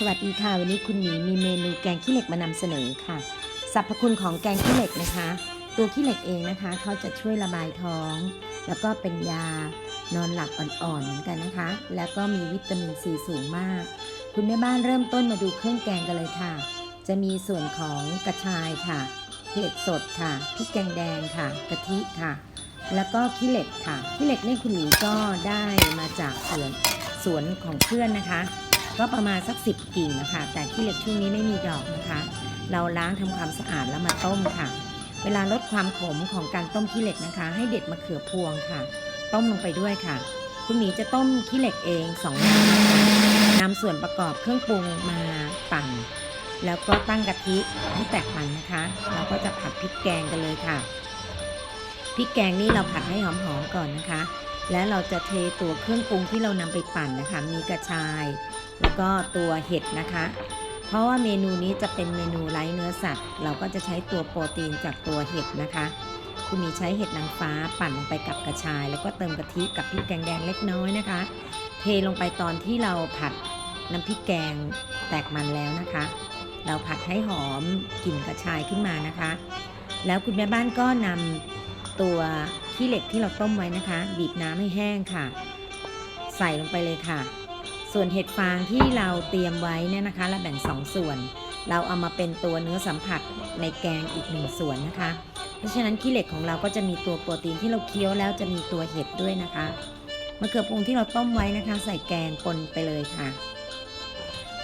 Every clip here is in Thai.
สวัสดีค่ะ วันนี้คุณหมีมีเมนูแกงขี้เหล็กมานำเสนอค่ะสรรพคุณของแกงขี้เหล็กนะคะ ตัวขี้เหล็กเองนะคะ เขาจะช่วยระบายท้อง แล้วก็เป็นยานอนหลับอ่อนๆเหมือนกันนะคะ แล้วก็มีวิตามินซีสูงมาก คุณแม่บ้านเริ่มต้นมาดูเครื่องแกงกันเลยค่ะ จะมีส่วนของกระชายค่ะเห็ดสดค่ะพริกแกงแดงค่ะกะทิค่ะ แล้วก็ขี้เหล็กค่ะขี้เหล็กนี่คุณหมีก็ได้มาจากสวนสวนของเพื่อนนะคะ ก็ประมาณสักสิบกิ่งนะคะแต่ขี้เหล็กช่วงนี้ไม่มีดอกนะคะ เราล้างทำความสะอาดแล้วมาต้มค่ะ เวลาลดความขมของการต้มขี้เหล็กนะคะ ให้เด็ดมะเขือพวงค่ะ ต้มลงไปด้วยค่ะ คุณหมีจะต้มขี้เหล็กเองสองน้ำนะคะนำส่วนประกอบเครื่องปรุงมาปั่น แล้วก็ตั้งกะทิให้แตกมันนะคะ เราก็จะผัดพริกแกงกันเลยค่ะพริกแกงนี่เราผัดให้หอมๆก่อนนะคะ แล้วเราจะเทตัวเครื่องปรุงที่เรานำไปปั่นนะคะ มีกระชาย แล้วก็ตัวเห็ดนะคะ เพราะว่าเมนูนี้จะเป็นเมนูไร้เนื้อสัตว์ เราก็จะใช้ตัวโปรตีนจากตัวเห็ดนะคะคุณมีใช้เห็ดนางฟ้าปั่นลงไปกับกระชาย แล้วก็เติมกะทิกับพริกแกงแดงเล็กน้อยนะคะ เทลงไปตอนที่เราผัดน้ำพริกแกงแตกมันแล้วนะคะ เราผัดให้หอมกลิ่นกระชายขึ้นมานะคะ แล้วคุณแม่บ้านก็นำตัว ขี้เหล็กที่เราต้มไว้นะคะ บีบน้ำให้แห้งค่ะ ใส่ลงไปเลยค่ะ ส่วนเห็ดฟางที่เราเตรียมไว้เนี่ยนะคะเราแบ่งสองส่วน เราเอามาเป็นตัวเนื้อสัมผัสในแกงอีกหนึ่งส่วนนะคะ เพราะฉะนั้นขี้เหล็กของเราก็จะมีตัวโปรตีนที่เราเคี้ยวแล้วจะมีตัวเห็ดด้วยนะคะมะเขือพวงที่เราต้มไว้นะคะ ใส่แกงปนไปเลยค่ะ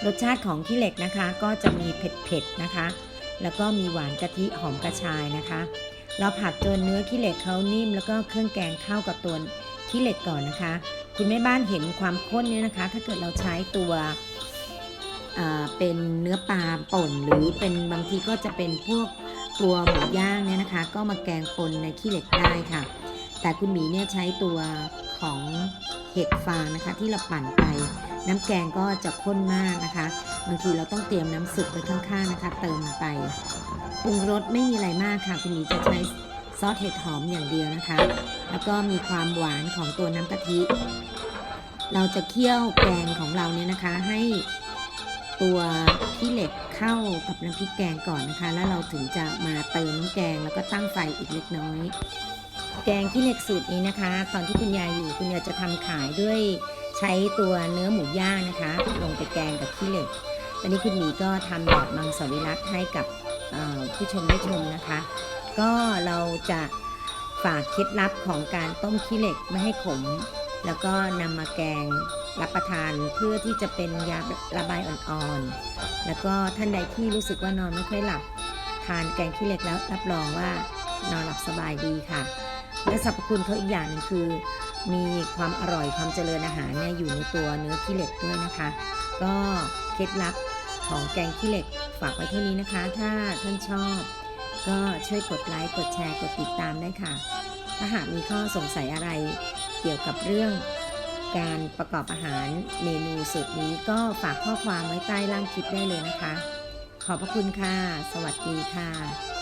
รสชาติของขี้เหล็กนะคะ ก็จะมีเผ็ดๆนะคะ แล้วก็มีหวานกะทิหอมกระชายนะคะ เราผัดจนเนื้อขี้เหล็กเขานิ่ม แล้วก็เครื่องแกงเข้ากับตัวขี้เหล็กก่อนนะคะ คุณแม่บ้านเห็นความข้นเนี่ยนะคะ ถ้าเกิดเราใช้ตัวเป็นเนื้อปลาป่นหรือเป็นบางทีก็จะเป็นพวกตัวหมูย่างเนี่ยนะคะ ก็มาแกงปนในขี้เหล็กได้ค่ะ แต่คุณหมีเนี่ยใช้ตัว ของเห็ดฟางนะคะ ที่เราปั่นไปน้ำแกงก็จะข้นมากนะคะบางทีเราต้องเตรียมน้ำซุปไว้ข้างๆนะคะ เติมไปปรุงรสไม่มีอะไรมากค่ะคุณหมีจะใช้ซอสเห็ดหอมอย่างเดียวนะคะ แล้วก็มีความหวานของตัวน้ำกะทิ เราจะเคี่ยวแกงของเราเนี่ยนะคะให้ตัวขี้เหล็กเข้ากับน้ำพริกแกงก่อนนะคะ แล้วเราถึงจะมาเติมน้ำแกงแล้วก็ตั้งไฟอีกเล็กน้อย แกงขี้เหล็กสูตรนี้นะคะ ตอนที่คุณยายอยู่คุณยายจะทำขายด้วยใช้ตัวเนื้อหมูย่างนะคะ ลงไปแกงกับขี้เหล็กตอนนี้คุณหมีก็ทำแบบมังสวิรัตให้กับผู้ชมได้ชมนะคะ ก็เราจะฝากเคล็ดลับของการต้มขี้เหล็กไม่ให้ขม แล้วก็นำมาแกงรับประทานเพื่อที่จะเป็นยาระบายอ่อนๆ แล้วก็ท่านใดที่รู้สึกว่านอนไม่ค่อยหลับ ทานแกงขี้เหล็กแล้วรับรองว่านอนหลับสบายดีค่ะ และสรรพคุณเขาอีกอย่างหนึงคือ มีความอร่อยความเจริญอาหารเนี่ยอยู่ในตัวเนื้อขี้เหล็กด้วยนะคะ ก็เคล็ดลับของแกงขี้เหล็กฝากไว้เท่านี้นะคะ ถ้าท่านชอบ ก็ช่วยกดไลค์กดแชร์กดติดตามได้ค่ะ ถ้าหากมีข้อสงสัยอะไรเกี่ยวกับเรื่องการประกอบอาหารเมนูสูตรนี้ก็ฝากข้อความไว้ใต้ล่างคลิปได้เลยนะคะ ขอบพระคุณค่ะ สวัสดีค่ะ